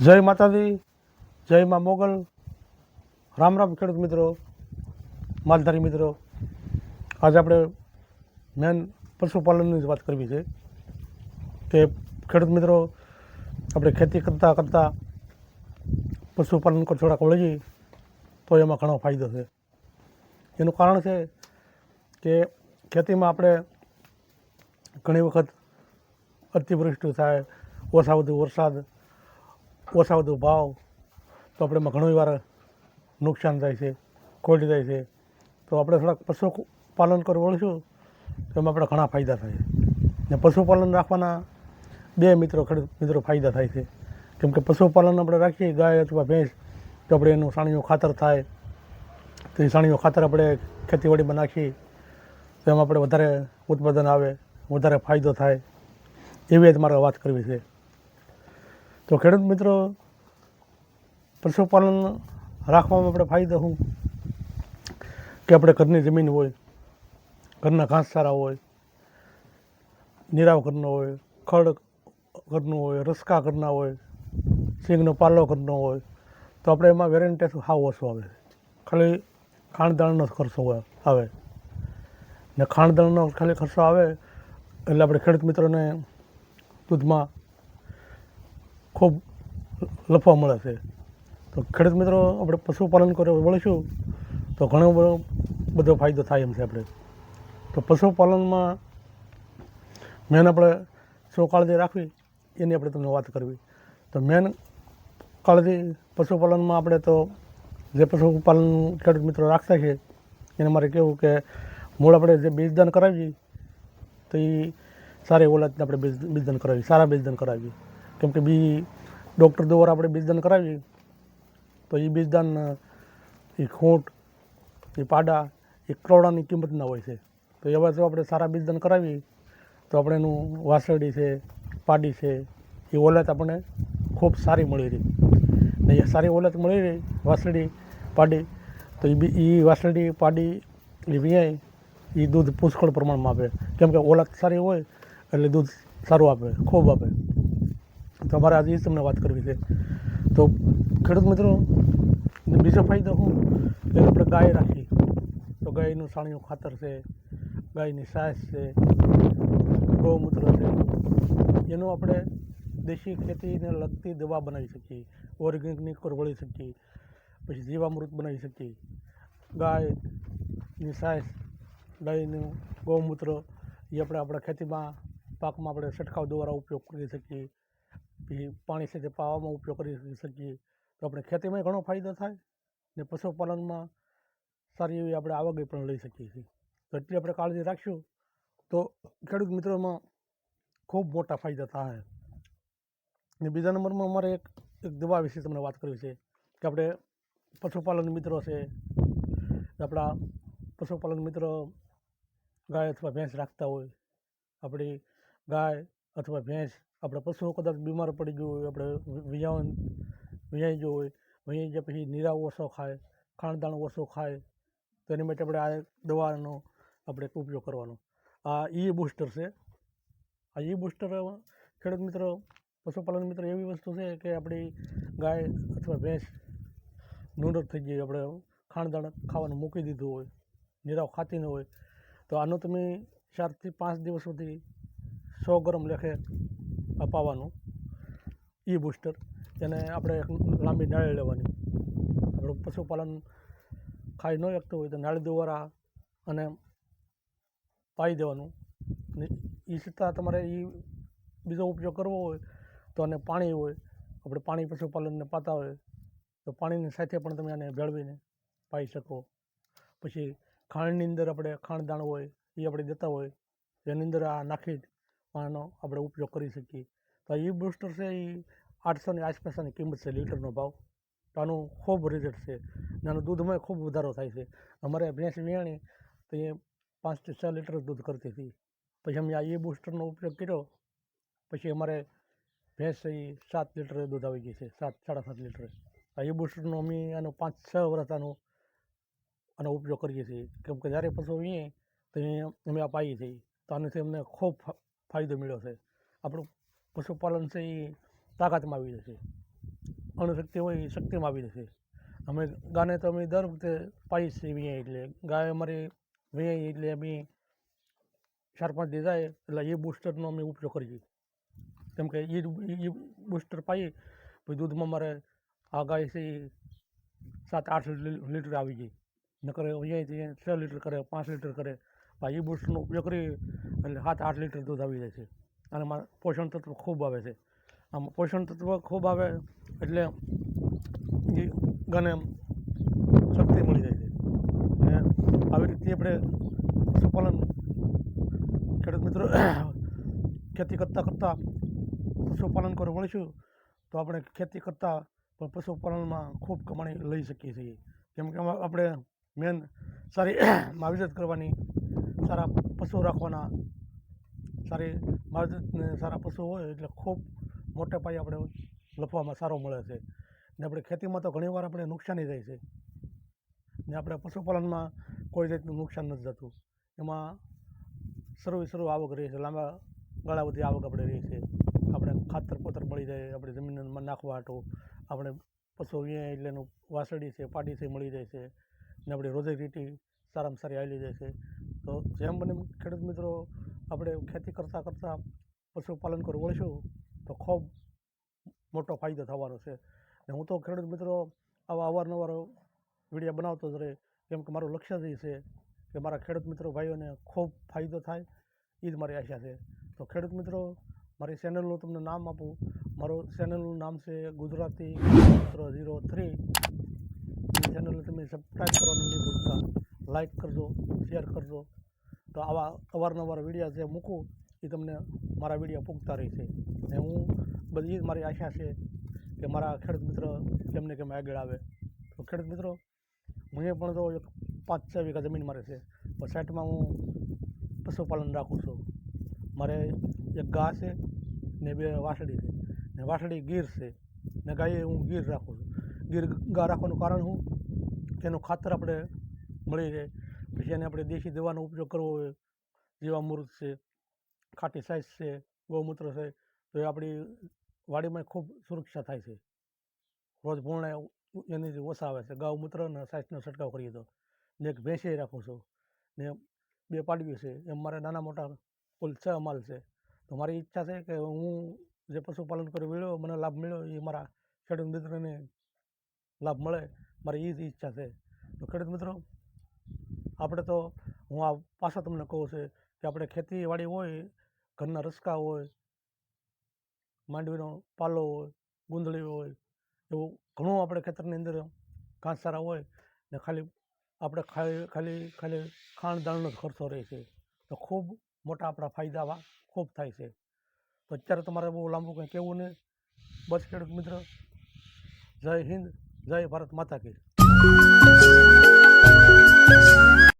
જય માતાજી, જય મા મોગલ. રામ રામ ખેડૂત મિત્રો, માલધારી મિત્રો. આજે આપણે મેન પશુપાલનની જ વાત કરવી છે. કે ખેડૂત મિત્રો, આપણે ખેતી કરતાં કરતાં પશુપાલન પર થોડાક વળગી, તો એમાં ઘણો ફાયદો છે. એનું કારણ છે કે ખેતીમાં આપણે ઘણી વખત અતિવૃષ્ટિ થાય ઓછા વધુ વરસાદ ઓછા વધુ ભાવ તો આપણે ઘણી વાર નુકસાન થાય છે, ખોટી જાય છે. તો આપણે થોડાક પશુપાલન કરવું વળશું તો એમાં આપણે ઘણા ફાયદા થાય છે. ને પશુપાલન રાખવાના બે મિત્રો ખેડૂત મિત્રો ફાયદા થાય છે. કેમ કે પશુપાલન આપણે રાખીએ, ગાય અથવા ભેંસ, તો આપણે એનું સાણીયું ખાતર થાય. તો એ સાણીયું ખાતર આપણે ખેતીવાડીમાં નાખીએ, તો એમાં આપણે વધારે ઉત્પાદન આવે, વધારે ફાયદો થાય. એવી જ મારે વાત કરવી છે. તો ખેડૂત મિત્રો, પશુપાલન રાખવામાં આપણે ફાયદો શું? કે આપણે ઘરની જમીન હોય, ઘરના ઘાસચારા હોય, નીરાવ ઘરનો હોય, ખડ ઘરનું હોય, રસકા ઘરના હોય સિંગનો પાલો ઘરનો હોય, તો આપણે એમાં વેરેન્ટેસ હાવ ઓછો આવે. ખાલી ખાણદાણનો જ ખર્ચો આવે. ને ખાણદાણનો ખાલી ખર્ચો આવે, એટલે આપણે ખેડૂત મિત્રોને દૂધમાં ખૂબ લફવા મળે છે. તો ખેડૂત મિત્રો, આપણે પશુપાલન કરવા વળીશું, તો ઘણો બધો બધો ફાયદો થાય એમ છે આપણે. તો પશુપાલનમાં મેન આપણે શું કાળજી રાખવી, એની આપણે તમને વાત કરવી. તો મેન કાળજી પશુપાલનમાં આપણે તો જે પશુપાલન ખેડૂત મિત્રો રાખતા છે, એને મારે કહેવું કે મૂળ આપણે જે બીજદાન કરાવીએ, તો એ સારી ઓલાદને આપણે બીજ, બીજદાન કરાવીએ, સારા બીજદાન કરાવીએ. કેમ કે બી ડૉક્ટર દ્વારા આપણે બીજદાન કરાવીએ, તો એ બીજદાન એ ખૂંટ, એ પાડા, એ કરોડાની કિંમતના હોય છે. તો એવા જો આપણે સારા બીજદાન કરાવીએ, તો આપણે એનું વાસળી છે, પાડી છે, એ ઓલત આપણને ખૂબ સારી મળી રહી. ને એ સારી ઓલત મળી રહી વાસળી પાડી, તો એ બી એ વાસળી પાડી એ વ્યાય એ દૂધ પુષ્કળ પ્રમાણમાં આપે. કેમ કે ઓલત સારી હોય, એટલે દૂધ સારું આપે, ખૂબ આપે. તો અમારે આજે તમને વાત કરવી છે. તો ખેડૂત મિત્રો બીજો ફાયદો શું? કે આપણે ગાય રાખી. તો ગાયનું સાણિયું ખાતર છે, ગાયની સાસ છે, ગૌમૂત્ર છે. એનું આપણે દેશી ખેતીને લગતી દવા બનાવી શકીએ. ઓર્ગેનિક પર વળી શકીએ. પછી જીવામૃત બનાવી શકીએ. ગાયની સાસ, ગાયનું ગૌમૂત્ર, એ આપણે આપણા ખેતીમાં પાકમાં આપણે છંટકાવ દ્વારા ઉપયોગ કરી શકીએ. પછી પાણી સાથે પાવામાં ઉપયોગ કરી શકીએ, તો આપણે ખેતીમાં ઘણો ફાયદો થાય ને પશુપાલનમાં સારી એવી આપણે આવક પણ લઈ શકીએ છીએ. તો એટલી આપણે કાળજી રાખશું. તો ખેડૂત મિત્રોમાં ખૂબ મોટા ફાયદા થાય. ને બીજા નંબરમાં અમારે એક એક દવા વિશે તમને વાત કરવી છે કે આપણે પશુપાલન મિત્રો છે આપણા પશુપાલન મિત્રો ગાય અથવા ભેંસ રાખતા હોય, આપણી ગાય અથવા ભેંસ આપણા પશુઓ કદાચ બીમાર પડી ગયું હોય, આપણે વિયાવન, વિયાઈ ગયું હોય, વિયાઈ ગયા પછી નીરાવ ઓછો ખાય, ખાણદાણ ઓછો ખાય, તો એની માટે આપણે આ દવાનો આપણે ઉપયોગ કરવાનો. આ ઈ બૂસ્ટર છે. આ ઈ બૂસ્ટર ખેડૂત મિત્રો, પશુપાલન મિત્ર એવી વસ્તુ છે કે આપણી ગાય અથવા ભેંસ નૂનર થઈ ગઈ, આપણે ખાણદાણ ખાવાનું મૂકી દીધું હોય, નીરાવ ખાતી ન હોય, તો આનો તમે ચારથી પાંચ દિવસ સુધી સો ગ્રામ લેખે અપાવવાનું. ઈ બૂસ્ટર એને આપણે એક લાંબી નાળી લેવાની. આપણું પશુપાલન ખાઈ ન શકતું હોય તો નાળી દ્વારા અને પાઈ દેવાનું. એ છતાં તમારે એ બીજો ઉપયોગ કરવો હોય તો અને પાણી હોય. આપણે પાણી પશુપાલનને પાતા હોય તો પાણીની સાથે પણ તમે આને ભેળવીને પાઈ શકો. પછી ખાંડની અંદર આપણે ખાંડદાણ હોય એ આપણે દેતા હોય. એની અંદર આ નાખી આનો આપણે ઉપયોગ કરી શકીએ. તો એ બૂસ્ટર છે એ આઠસોની આસપાસની કિંમત છે લીટરનો ભાવ. તો આનું ખૂબ રિઝલ્ટ છે અને આનું દૂધમાં ખૂબ વધારો થાય છે. અમારે ભેંસ વેણી તો એ પાંચથી છ લીટર દૂધ કરતી હતી. પછી અમે આ એ બૂસ્ટરનો ઉપયોગ કર્યો. પછી અમારે ભેંસ એ સાત લીટર દૂધ આવી ગઈ છે, સાત, સાડા સાત લીટર. આ એ બૂસ્ટરનો અમે આનો પાંચ, છ વર્ષ આનો આનો ઉપયોગ કરીએ છીએ. કેમ કે જ્યારે પશુ વીએ તો અમે આ પાઈએ છીએ. તો આનાથી અમને ખૂબ ફાયદો મળ્યો છે. આપણું પશુપાલન છે એ તાકાતમાં આવી જશે અણુશક્તિ હોય એ શક્તિમાં આવી જશે અમે ગાને તો અમે દર વખતે પાઈ છીએ વિયાય એટલે. ગાય અમારી વિયાય એટલે અમે ચાર પાંચ દીધા જાય એટલે એ બૂસ્ટરનો અમે ઉપયોગ કરીએ. કેમ કે એ એ બૂસ્ટર પાઈએ, પછી દૂધમાં મારે આ ગાય છે એ સાત આઠ લીટર આવી ગઈ. નકર અહીંયાથી છ લીટર કરે, પાંચ લીટર કરે. એ બૂસ્ટરનો ઉપયોગ કરીએ એટલે સાત આઠ લીટર દૂધ આવી જાય છે. અને એમાં પોષણ તત્વ ખૂબ આવે છે. આમ પોષણ તત્વ ખૂબ આવે એટલે એ ગાને શક્તિ મળી જાય છે. ને આવી રીતે આપણે પશુપાલન ખેડૂત મિત્રો ખેતી કરતાં કરતાં પશુપાલન કરવા મળીશું તો આપણે ખેતી કરતાં પણ પશુપાલનમાં ખૂબ કમાણી લઈ શકીએ છીએ. કેમ કે આપણે મેન સારી માવજત કરવાની, સારા પશુ રાખવાના સારી માર્જિન સારા પશુ હોય એટલે ખૂબ મોટે પાયે આપણે લખવામાં સારો મળે છે. ને આપણે ખેતીમાં તો ઘણીવાર આપણે નુકસાની જાય છે. ને આપણે પશુપાલનમાં કોઈ રીતનું નુકસાન નથી જતું એમાં શરૂ શરૂ આવક રહી છે. લાંબા ગાળા બધી આવક આપણે રહી છે. આપણે ખાતર પોતર મળી જાય, આપણે જમીનમાં નાખવા હાટું આપણે પશુ અહીંયા એટલે એનું વાસળી છે પાટી છે, મળી જાય છે. ને આપણી રોજીરોટી સારામાં સારી આવી જાય છે. તો જેમ બને ખેડૂત મિત્રો આપણે ખેતી કરતાં કરતાં પશુપાલન કરવું વળીશું તો ખૂબ મોટો ફાયદો થવાનો છે. ને હું તો ખેડૂત મિત્રો આવા અવારનવાર વીડિયો બનાવતો જ રહે, કેમ કે મારું લક્ષ્ય જ છે કે મારા ખેડૂત મિત્રો ભાઈઓને ખૂબ ફાયદો થાય એ જ મારી આશા છે. તો ખેડૂત મિત્રો, મારી ચેનલનું તમને નામ આપું. મારું ચેનલનું નામ છે ગુજરાતી મિત્રો ઝીરો થ્રી. એ ચેનલને તમે સબસ્ક્રાઈબ કરવાનું નહીં ભૂલતા. લાઈક કરજો, શેર કરજો. તો આવા અવારનવાર વિડીયા જે મૂકું, એ તમને મારા વિડીયા પૂગતા રહેશે. ને હું બધી જ મારી આશા છે કે મારા ખેડૂત મિત્ર કેમને કેમ આગળ આવે. તો ખેડૂત મિત્રો મને પણ તો એક પાંચ છ વીઘા જમીન મારે છે. પણ સાઈડમાં હું પશુપાલન રાખું છું. મારે એક ગા છે ને બે વાસળી છે. ને વાસળી ગીર છે. ને ગાય હું ગીર રાખું છું. ગીર ગા રાખવાનું કારણ શું તેનું ખાતર આપણે મળી રહે. પછી એને આપણે દેશી દવાનો ઉપયોગ કરવો હોય જીવામૃત છે, ખાટી સાઈઝ છે, ગૌમૂત્ર છે, તો એ આપણી વાડીમાં ખૂબ સુરક્ષા થાય છે. રોજ પૂર્ણ એની ઓછા આવે છે ગૌમૂત્ર અને સાઈઝનો છંટકાવ કરીએ તો. ને એક ભેંસે રાખું છું, ને બે પાડવી છે, એમ મારે નાના મોટા કુલ છ માલ છે. તો મારી ઈચ્છા છે કે હું જે પશુપાલન કરી મળ્યો મને લાભ મળ્યો, એ મારા ખેડૂત મિત્રોને લાભ મળે, મારી એ જ ઈચ્છા છે. તો ખેડૂત મિત્રો આપણે તો, હું આ પાછા તમને કહું છું કે આપણે ખેતીવાડી હોય, ઘરના રસકા હોય, માંડવીનો પાલો હોય, ગુંદળી હોય, એવું ઘણું આપણે ખેતરની અંદર ઘાસચારા હોય ને ખાલી આપણે ખાલી ખાલી ખાલી ખાણ દાણનો જ ખર્ચો રહે છે. તો ખૂબ મોટા આપણા ફાયદા ખૂબ થાય છે. તો અત્યારે તમારે બહુ લાંબુ કંઈ કહેવું નહીં. બસ ખેડૂત મિત્ર, જય હિન્દ, જય ભારત માતા કી.